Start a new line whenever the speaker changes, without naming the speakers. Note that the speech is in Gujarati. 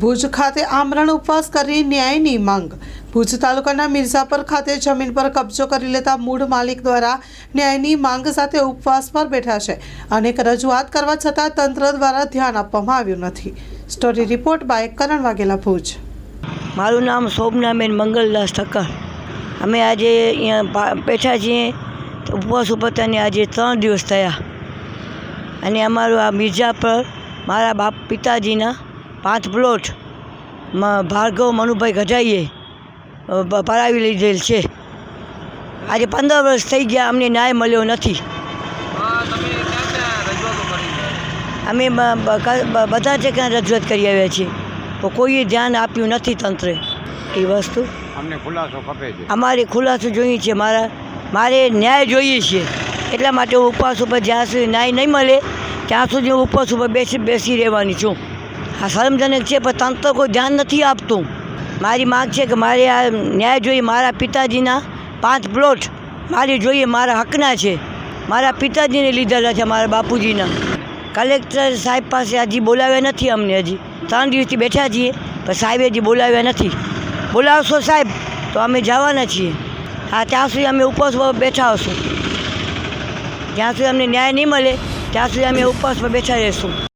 ભુજ ખાતે આમરણ ઉપવાસ કરી ન્યાયની માંગ. ભુજ તાલુકાના મિર્ઝાપર ખાતે જમીન પર કબજો કરી લેતા મૂળ માલિક દ્વારા ન્યાયની માંગ સાથે ઉપવાસ પર બેઠા છે. અનેક રજૂઆત કરવા છતાં તંત્ર દ્વારા ધ્યાન આપવામાં આવ્યું નથી. Story report by Karan Vaghela, Bhuj.
મારું નામ શોભનાબેન મંગલદાસ ઠક્કર અમે આજે અહીંયા બેઠા છીએ. ઉપવાસ ઉપર તને આજે ત્રણ દિવસ થયા. અને અમારું આ મિર્ઝા પર મારા બાપ, પિતાજીના પાંચ પ્લોટ ભાર્ગવ મનુભાઈ ગઢાઈએ ભરાવી લીધેલ છે. આજે પંદર વર્ષ થઈ ગયા અમને ન્યાય મળ્યો નથી. અમે બધા જગ્યાએ રજૂઆત કરી આવ્યા છીએ. તો કોઈએ ધ્યાન આપ્યું નથી તંત્રે. એ વસ્તુ.
અમને ખુલાસો ખપે છે.
અમારે ખુલાસો જોઈએ છે મારા. મારે ન્યાય જોઈએ છે એટલા માટે હું ઉપવાસ ઉપર જ્યાં સુધી ન્યાય નહીં મળે ત્યાં સુધી હું ઉપવાસ ઉપર બેસી બેસી રહેવાની છું. શરમજનક છે, પણ તંત્ર કોઈ ધ્યાન નથી આપતું. મારી માંગ છે કે મારે આ ન્યાય જોઈએ મારા પિતાજીના પાંચ પ્લોટ. મારી જોઈએ મારા હકના છે. મારા પિતાજીને લીધેલા છે મારા બાપુજીના. કલેક્ટર સાહેબ પાસે હજી બોલાવ્યા નથી અમને હજી. ત્રણ દિવસથી બેઠા છીએ, પણ સાહેબે હજી બોલાવ્યા નથી. બોલાવશો સાહેબ, તો અમે જવાના છીએ. હા, ત્યાં સુધી અમે ઉપવાસ પર બેઠા હશું. જ્યાં સુધી અમને ન્યાય નહીં મળે, ત્યાં સુધી અમે ઉપવાસ પર બેઠા રહીશું.